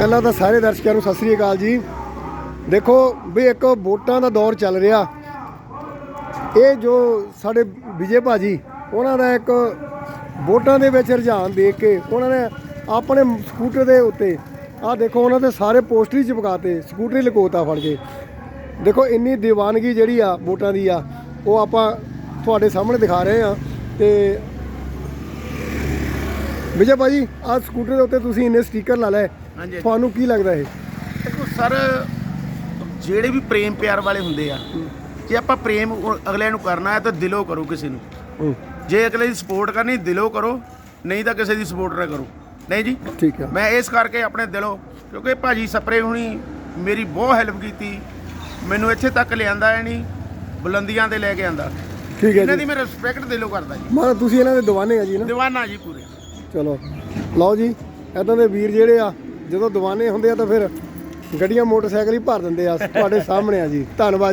ਪਹਿਲਾਂ ਤਾਂ ਸਾਰੇ ਦਰਸ਼ਕਾਂ ਨੂੰ ਸਤਿ ਸ੍ਰੀ ਅਕਾਲ ਜੀ। ਦੇਖੋ ਵੀ ਇੱਕ ਵੋਟਾਂ ਦਾ ਦੌਰ ਚੱਲ ਰਿਹਾ। ਇਹ ਜੋ ਸਾਡੇ ਵਿਜੇ ਭਾਜੀ, ਉਹਨਾਂ ਦਾ ਇੱਕ ਵੋਟਾਂ ਦੇ ਵਿੱਚ ਰੁਝਾਨ ਦੇਖ ਕੇ, ਉਹਨਾਂ ਨੇ ਆਪਣੇ ਸਕੂਟਰ ਦੇ ਉੱਤੇ, ਆਹ ਦੇਖੋ ਉਹਨਾਂ ਦੇ ਸਾਰੇ ਪੋਸਟਰ ਹੀ ਚਿਪਕਾਤੇ, ਸਕੂਟਰ ਹੀ ਲਕੋਤਾ ਫੜ ਕੇ। ਦੇਖੋ ਇੰਨੀ ਦੀਵਾਨਗੀ ਜਿਹੜੀ ਆ ਵੋਟਾਂ ਦੀ ਆ, ਉਹ ਆਪਾਂ ਤੁਹਾਡੇ ਸਾਹਮਣੇ ਦਿਖਾ ਰਹੇ ਆ ਤੇ ਵਿਜੇ ਭਾਜੀ ਆਹ ਸਕੂਟਰ ਦੇ ਉੱਤੇ ਤੁਸੀਂ ਇੰਨੇ ਸਟicker ਲਾ ਲਏ। ਹਾਂਜੀ। ਤੁਹਾਨੂੰ ਕੀ ਲੱਗਦਾ ਇਹ? ਦੇਖੋ ਸਰ ਜਿਹੜੇ ਵੀ ਪ੍ਰੇਮ ਪਿਆਰ ਵਾਲੇ ਹੁੰਦੇ ਆ ਜੇ ਆਪਾਂ ਪ੍ਰੇਮ ਅਗਲੇ ਨੂੰ ਕਰਨਾ ਹੈ ਤਾਂ ਦਿਲੋਂ ਕਰੋ ਕਿਸੇ ਨੂੰ। ਹੂੰ, ਜੇ ਅਗਲੇ ਦੀ ਸਪੋਰਟ ਕਰਨੀ ਦਿਲੋਂ ਕਰੋ ਨਹੀਂ ਤਾਂ ਕਿਸੇ ਦੀ ਸਪੋਰਟ ਨਾ ਕਰੋ। ਨਹੀਂ ਜੀ? ਠੀਕ ਆ। ਮੈਂ ਇਸ ਕਰਕੇ ਆਪਣੇ ਦਿਲੋਂ ਕਿਉਂਕਿ ਭਾਜੀ ਸਪਰੇ ਹੁਣੀ ਮੇਰੀ ਬਹੁਤ ਹੈਲਪ ਕੀਤੀ। ਮੈਨੂੰ ਇੱਥੇ ਤੱਕ ਲਿਆਂਦਾ ਹੈ ਨਹੀਂ ਬੁਲੰਦੀਆਂ ਤੇ ਲੈ ਕੇ ਆਂਦਾ। ਠੀਕ ਹੈ ਇਹਨਾਂ ਦੀ ਮੈਂ ਰਿਸਪੈਕਟ ਦਿਲੋਂ ਕਰਦਾ ਜੀ। ਮਾਂ ਤੁਸੀਂ ਇਹਨਾਂ ਦੇ ਦੀਵਾਨੇ ਆ ਜੀ ਨਾ? ਦੀਵਾਨਾ ਜੀ ਪੂਰੇ। ਚਲੋ। ਲਓ ਜੀ ਇਦਾਂ ਦੇ ਵੀਰ ਜਿਹੜੇ ਆ, ਜਦੋਂ ਦੀਵਾਨੇ ਹੁੰਦੇ ਆ ਤਾਂ ਫਿਰ ਗੱਡੀਆਂ ਮੋਟਰਸਾਈਕਲ ਹੀ ਭਰ ਦਿੰਦੇ ਆ, ਤੁਹਾਡੇ ਸਾਹਮਣੇ ਆ ਜੀ। ਧੰਨਵਾਦ।